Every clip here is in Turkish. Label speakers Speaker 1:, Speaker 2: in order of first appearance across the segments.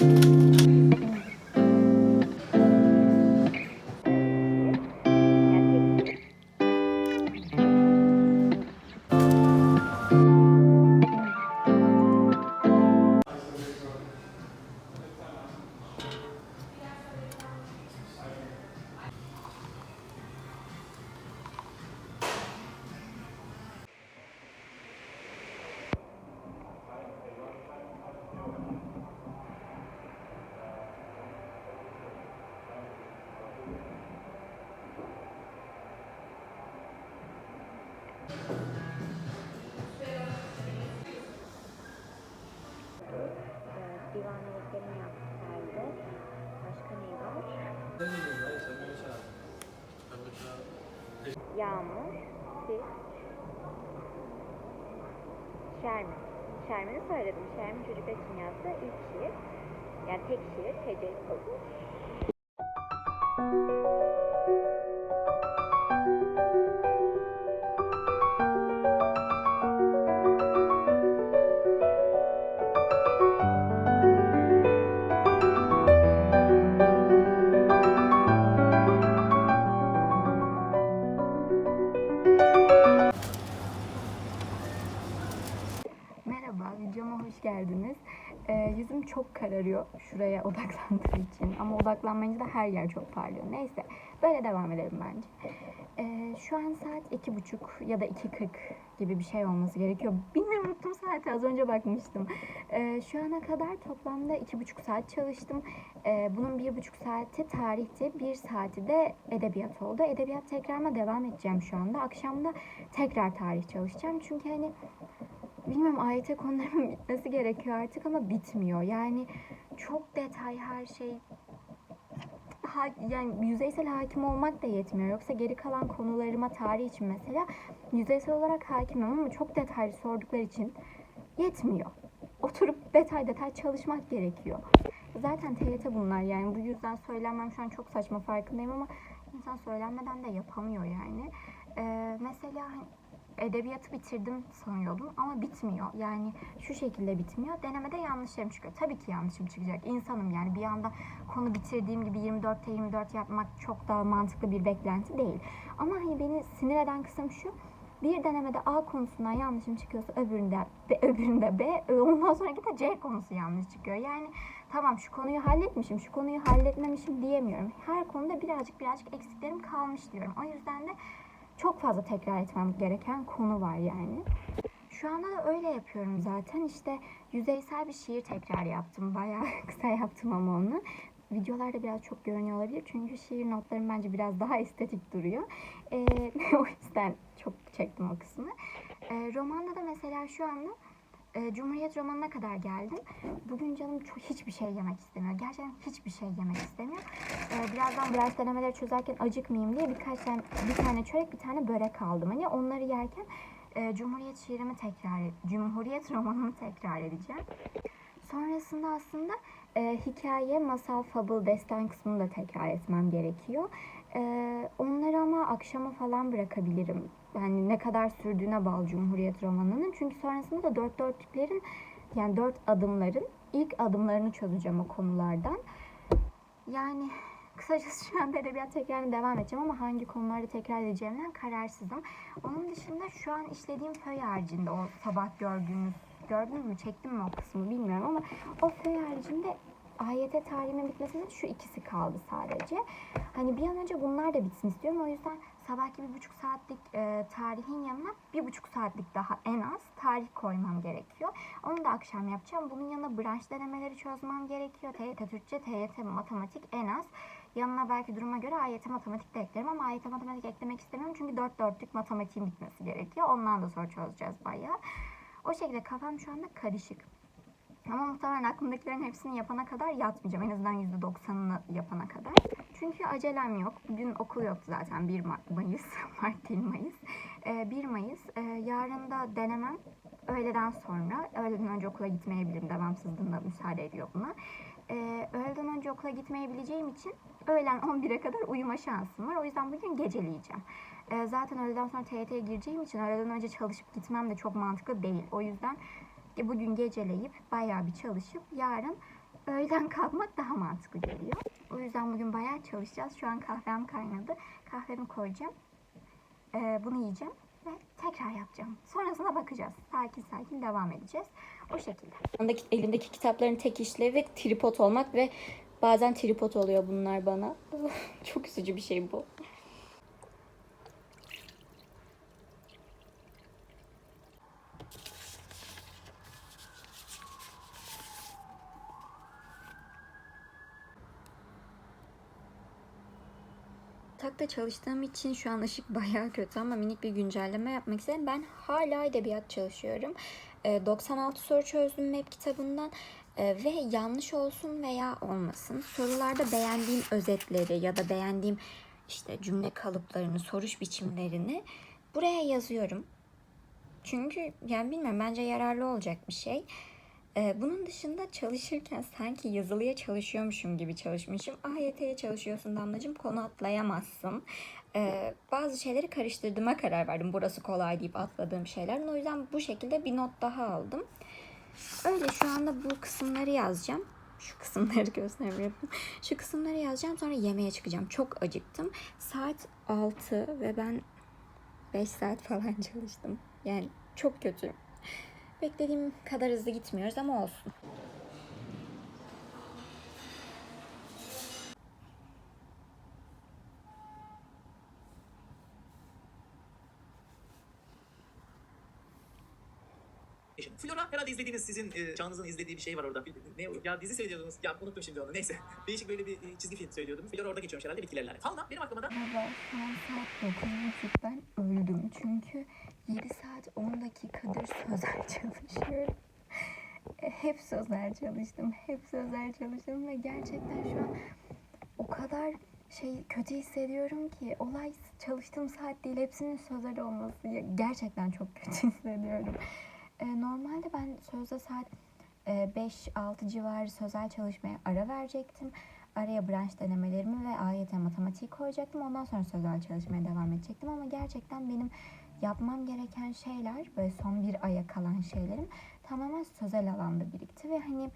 Speaker 1: Thank you. Yağmur, sis, Şermin. Şermin'i söyledim. Şermin çocuklar için yazdığı ilk şiir. Yani tek şiir, TC kodu.
Speaker 2: Videoma hoş geldiniz. Ee, yüzüm çok kararıyor şuraya odaklandığı için. Ama odaklanmayınca da her yer çok parlıyor. Neyse, böyle devam edelim bence. Ee, şu an saat iki buçuk ya da 2.40 gibi bir şey olması gerekiyor. Bilmiyorum unuttum saati, az önce bakmıştım. Ee, şu ana kadar toplamda iki buçuk saat çalıştım. Ee, bunun bir buçuk saati tarihti, bir saati de edebiyat oldu. Edebiyat tekrarıma devam edeceğim şu anda. Akşamda tekrar tarih çalışacağım. Çünkü hani bilmiyorum AYT konularımın bitmesi gerekiyor artık ama bitmiyor. Yani çok detay her şey ha, yani yüzeysel hakim olmak da yetmiyor. Yoksa geri kalan konularıma tarih için mesela yüzeysel olarak hakimim ama çok detaylı sordukları için yetmiyor. Oturup detay detay çalışmak gerekiyor. Zaten TYT bunlar yani bu yüzden söylemem şu an çok saçma farkındayım ama insan söylenmeden de yapamıyor yani. Ee, mesela hani edebiyatı bitirdim sanıyordum ama bitmiyor. Yani şu şekilde bitmiyor. Denemede yanlışlarım çıkıyor. Tabii ki yanlışım çıkacak. İnsanım yani bir anda konu bitirdiğim gibi 24'te 24 yapmak çok daha mantıklı bir beklenti değil. Ama hani beni sinir eden kısım şu. Bir denemede A konusundan yanlışım çıkıyorsa öbüründe B, öbüründe B, ondan sonraki de C konusu yanlış çıkıyor. Yani tamam şu konuyu halletmişim, şu konuyu halletmemişim diyemiyorum. Her konuda birazcık birazcık eksiklerim kalmış diyorum. O yüzden de çok fazla tekrar etmem gereken konu var yani. Şu anda da öyle yapıyorum zaten. İşte yüzeysel bir şiir tekrar yaptım. Bayağı kısa yaptım ama onu. Videolarda biraz çok görünüyor olabilir. Çünkü şiir notlarım bence biraz daha estetik duruyor. Ee, o yüzden çok çektim o kısmı. Ee, romanda da mesela şu anda e, Cumhuriyet romanına kadar geldim. Bugün canım çok hiçbir şey yemek istemiyor. Gerçekten hiçbir şey yemek istemiyor. Ee, birazdan ders denemeleri çözerken acıkmayayım diye birkaç tane bir tane çörek bir tane börek aldım. Hani onları yerken e, Cumhuriyet şiirimi tekrar Cumhuriyet romanımı tekrar edeceğim. Sonrasında aslında e, hikaye, masal, fabul, destan kısmını da tekrar etmem gerekiyor. E, onları ama akşama falan bırakabilirim. Yani ne kadar sürdüğüne bağlı Cumhuriyet romanının. Çünkü sonrasında da dört dörtlüklerin yani dört adımların ilk adımlarını çözeceğim o konulardan. Yani kısacası şu anda edebiyat tekrarına devam edeceğim ama hangi konularda tekrar edeceğimden kararsızım. Onun dışında şu an işlediğim föy haricinde o sabah gördüğünüz, gördünüz mü çektim mi o kısmı bilmiyorum ama o föy haricinde AYT tarihimin bitmesinde şu ikisi kaldı sadece. Hani bir an önce bunlar da bitsin istiyorum. O yüzden sabahki bir buçuk saatlik e, tarihin yanına bir buçuk saatlik daha en az tarih koymam gerekiyor. Onu da akşam yapacağım. Bunun yanına branş denemeleri çözmem gerekiyor. TYT Türkçe, TYT Matematik en az. Yanına belki duruma göre AYT matematik de eklerim ama AYT matematik eklemek istemiyorum çünkü 4 dörtlük matematiğin bitmesi gerekiyor. Ondan da soru çözeceğiz bayağı. O şekilde kafam şu anda karışık. Ama muhtemelen aklımdakilerin hepsini yapana kadar yatmayacağım. En azından %90'ını yapana kadar. Çünkü acelem yok. Bugün okul yoktu zaten 1 Mart, Mayıs. Mart değil Mayıs. Ee, 1 Mayıs. Ee, yarın da denemem öğleden sonra. Öğleden önce okula gitmeyebilirim. Devamsızlığında müsaade ediyor buna. Ee, öğleden önce okula gitmeyebileceğim için öğlen 11'e kadar uyuma şansım var. O yüzden bugün geceleyeceğim. Ee, zaten öğleden sonra TYT'ye gireceğim için öğleden önce çalışıp gitmem de çok mantıklı değil. O yüzden E, Bugün geceleyip bayağı bir çalışıp yarın öğleden kalkmak daha mantıklı geliyor. O yüzden bugün bayağı çalışacağız. Şu an kahvem kaynadı. Kahvemi koyacağım. Ee, bunu yiyeceğim ve tekrar yapacağım. Sonrasına bakacağız. Sakin sakin devam edeceğiz. O şekilde.
Speaker 3: Elimdeki, elimdeki kitapların tek işlevi tripod olmak ve bazen tripod oluyor bunlar bana. Çok üzücü bir şey bu. Çalıştığım için şu an ışık bayağı kötü ama minik bir güncelleme yapmak istedim. Ben hala edebiyat çalışıyorum. Ee, 96 soru çözdüm MEP kitabından Ee, ve yanlış olsun veya olmasın sorularda beğendiğim özetleri ya da beğendiğim işte cümle kalıplarını, soruş biçimlerini buraya yazıyorum. Çünkü yani bilmiyorum bence yararlı olacak bir şey. Ee, bunun dışında çalışırken sanki yazılıya çalışıyormuşum gibi çalışmışım. AYT'ye çalışıyorsun Damlacığım konu atlayamazsın. Ee, bazı şeyleri karıştırdığıma karar verdim. Burası kolay deyip atladığım şeyler. O yüzden bu şekilde bir not daha aldım. Öyle şu anda bu kısımları yazacağım. Şu kısımları göstermiyorum. Şu kısımları yazacağım sonra yemeğe çıkacağım. Çok acıktım. Saat 6 ve ben 5 saat falan çalıştım. Yani çok kötü. Beklediğim kadar hızlı gitmiyoruz ama olsun.
Speaker 4: Eşim. Flora herhalde izlediğiniz sizin e, çağınızın izlediği bir şey var orada. Ne? Ya dizi seyrediyordunuz. Ya unuttum şimdi onu. Neyse. Değişik böyle bir e, çizgi film söylüyordum. Flora orada geçiyormuş herhalde bitkilerle. Fauna benim aklıma da
Speaker 2: Merhaba, şu an saat 9.30 ben öldüm çünkü 7 saat 10 dakikadır sözel çalışıyorum. E, Hep sözel çalıştım, hep sözel çalıştım ve gerçekten şu an o kadar şey kötü hissediyorum ki olay çalıştığım saat değil hepsinin sözel olması gerçekten çok kötü hissediyorum. E, normalde ben sözde saat e, 5-6 civarı sözel çalışmaya ara verecektim. Araya branş denemelerimi ve AYT matematiği koyacaktım. Ondan sonra sözel çalışmaya devam edecektim. Ama gerçekten benim yapmam gereken şeyler, böyle son bir aya kalan şeylerim tamamen sözel alanda birikti. Ve hani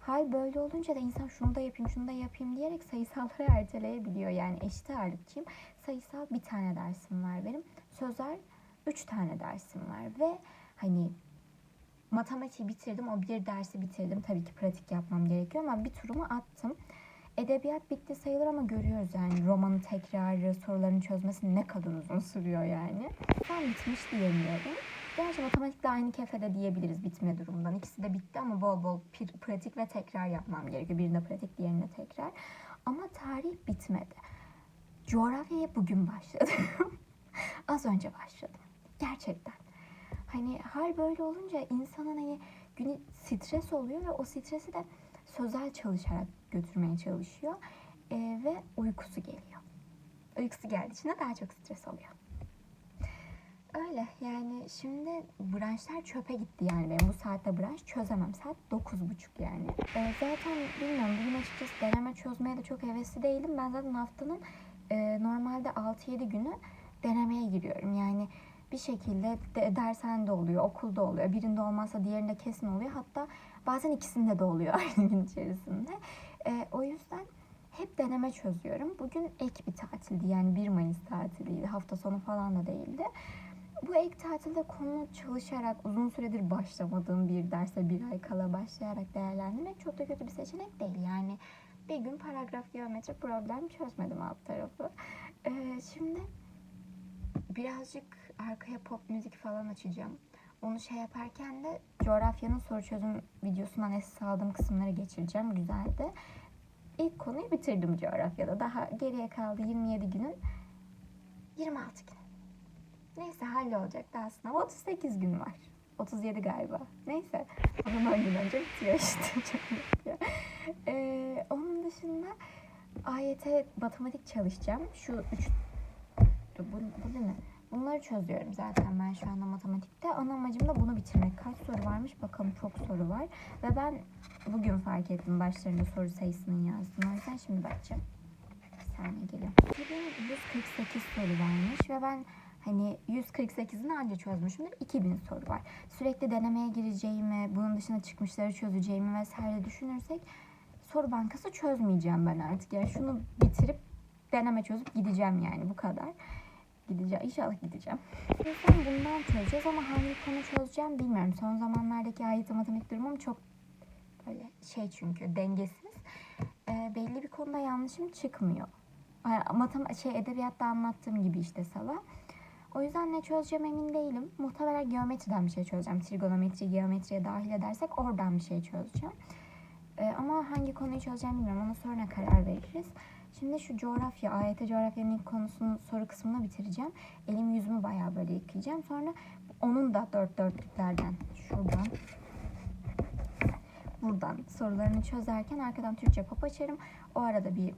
Speaker 2: hal böyle olunca da insan şunu da yapayım, şunu da yapayım diyerek sayısalları erteleyebiliyor. Yani eşit ağırlıkçıyım. Sayısal bir tane dersim var benim. Sözel üç tane dersim var ve hani matematiği bitirdim. O bir dersi bitirdim. Tabii ki pratik yapmam gerekiyor ama bir turumu attım. Edebiyat bitti sayılır ama görüyoruz yani romanın tekrarı, soruların çözmesi ne kadar uzun sürüyor yani. Ben bitmiş diyemiyorum. Gerçi matematikle aynı kefede diyebiliriz bitme durumundan. İkisi de bitti ama bol bol pratik ve tekrar yapmam gerekiyor. Birinde pratik, diğerinde tekrar. Ama tarih bitmedi. Coğrafyaya bugün başladım. Az önce başladım. Gerçekten. Hani hal böyle olunca insanın hani günü stres oluyor ve o stresi de sözel çalışarak götürmeye çalışıyor Ee, ve uykusu geliyor. Uykusu geldiği için de daha çok stres oluyor. Öyle yani şimdi branşlar çöpe gitti yani benim bu saatte branş çözemem. Saat 9.30 yani. Ee, zaten bilmiyorum bugün açıkçası deneme çözmeye de çok hevesli değilim. Ben zaten haftanın e, normalde 6-7 günü denemeye giriyorum. Yani bir şekilde de, dershanede oluyor, okulda oluyor. Birinde olmazsa diğerinde kesin oluyor. Hatta bazen ikisinde de oluyor aynı gün içerisinde. Ee, o yüzden hep deneme çözüyorum. Bugün ek bir tatildi yani 1 Mayıs tatiliydi. Hafta sonu falan da değildi. Bu ek tatilde konu çalışarak uzun süredir başlamadığım bir derse bir ay kala başlayarak değerlendirmek çok da kötü bir seçenek değil. Yani bir gün paragraf geometri problem çözmedim alt tarafı. Ee, şimdi birazcık arkaya pop müzik falan açacağım. Onu şey yaparken de coğrafyanın soru çözüm videosundan esas aldığım kısımları geçireceğim. Güzeldi. İlk konuyu bitirdim coğrafyada. Daha geriye kaldı 27 günün 26 gün. Neyse hallolacak daha sınav 38 gün var. 37 galiba. Neyse. Onun 10 gün önce bitiyor işte. Ee, onun dışında AYT matematik çalışacağım. Şu üç bu, bu mi? Bunları çözüyorum zaten ben şu anda matematikte. Ana amacım da bunu bitirmek. Kaç soru varmış bakalım çok soru var. Ve ben bugün fark ettim başlarında soru sayısının yazdığını. O yüzden şimdi bakacağım. Bir saniye geliyorum. 148 soru varmış ve ben Hani 148'ini anca çözmüşümdür. 2000 soru var. Sürekli denemeye gireceğimi, bunun dışına çıkmışları çözeceğimi vesaire düşünürsek soru bankası çözmeyeceğim ben artık. Yani şunu bitirip deneme çözüp gideceğim yani bu kadar. Gideceğim. İnşallah gideceğim. Yüzden bundan çözeceğiz ama hangi konu çözeceğim bilmiyorum. Son zamanlardaki ait matematik durumum çok böyle şey çünkü dengesiz. Ee, belli bir konuda yanlışım çıkmıyor. Matem şey edebiyatta anlattığım gibi işte sabah. O yüzden ne çözeceğim emin değilim. Muhtemelen geometriden bir şey çözeceğim. Trigonometri, geometriye dahil edersek oradan bir şey çözeceğim. Ee, ama hangi konuyu çözeceğim bilmiyorum. Ona sonra karar veririz. Şimdi şu coğrafya, AYT coğrafyanın ilk konusunun soru kısmını bitireceğim. Elim yüzümü bayağı böyle yıkayacağım. Sonra onun da dört dörtlüklerden şuradan buradan sorularını çözerken arkadan Türkçe pop açarım. O arada bir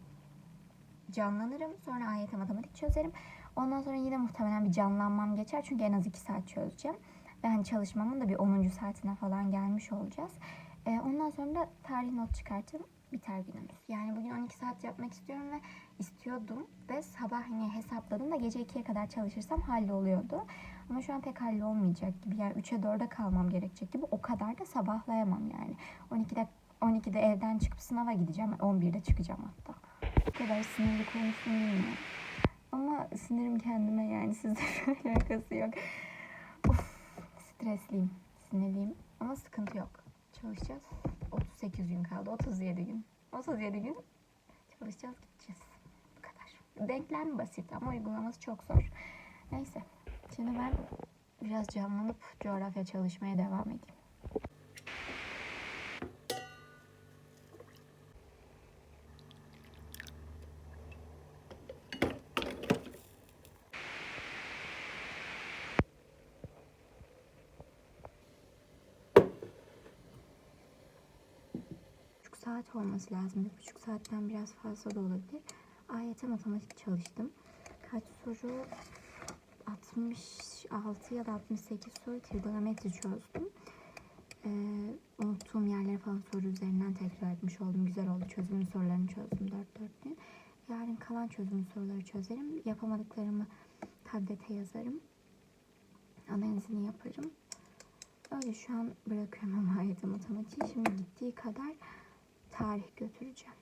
Speaker 2: canlanırım. Sonra AYT matematik çözerim. Ondan sonra yine muhtemelen bir canlanmam geçer. Çünkü en az 2 saat çözeceğim. Ve hani çalışmamın da bir 10. saatine falan gelmiş olacağız. Ee, ondan sonra da tarih not çıkartırım. Biter günümüz. Yani bugün 12 saat yapmak istiyorum ve istiyordum. Ve sabah hani hesapladım da gece 2'ye kadar çalışırsam halloluyordu. Ama şu an pek hallolmayacak gibi. Yani 3'e 4'e kalmam gerekecek gibi. O kadar da sabahlayamam yani. 12'de 12'de evden çıkıp sınava gideceğim. 11'de çıkacağım hatta. Bu kadar sinirli konuştum bilmiyorum. Ama sinirim kendime yani sizde alakası yok. Of, stresliyim, sinirliyim ama sıkıntı yok. Çalışacağız. 38 gün kaldı, 37 gün. 37 gün çalışacağız, gideceğiz. Bu kadar. Denklem basit ama uygulaması çok zor. Neyse, şimdi ben biraz canlanıp coğrafya çalışmaya devam edeyim. buçuk saat olması lazım. Bir buçuk saatten biraz fazla da olabilir. AYT matematik çalıştım. Kaç soru? 66 ya da 68 soru trigonometri çözdüm. Ee, unuttuğum yerleri falan soru üzerinden tekrar etmiş oldum. Güzel oldu. Çözümün sorularını çözdüm dört dörtlüğün. Yarın kalan çözümün soruları çözerim. Yapamadıklarımı tablete yazarım. Analizini yaparım. Öyle şu an bırakıyorum ama AYT matematiği. Şimdi gittiği kadar tarih götüreceğim.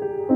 Speaker 2: thank you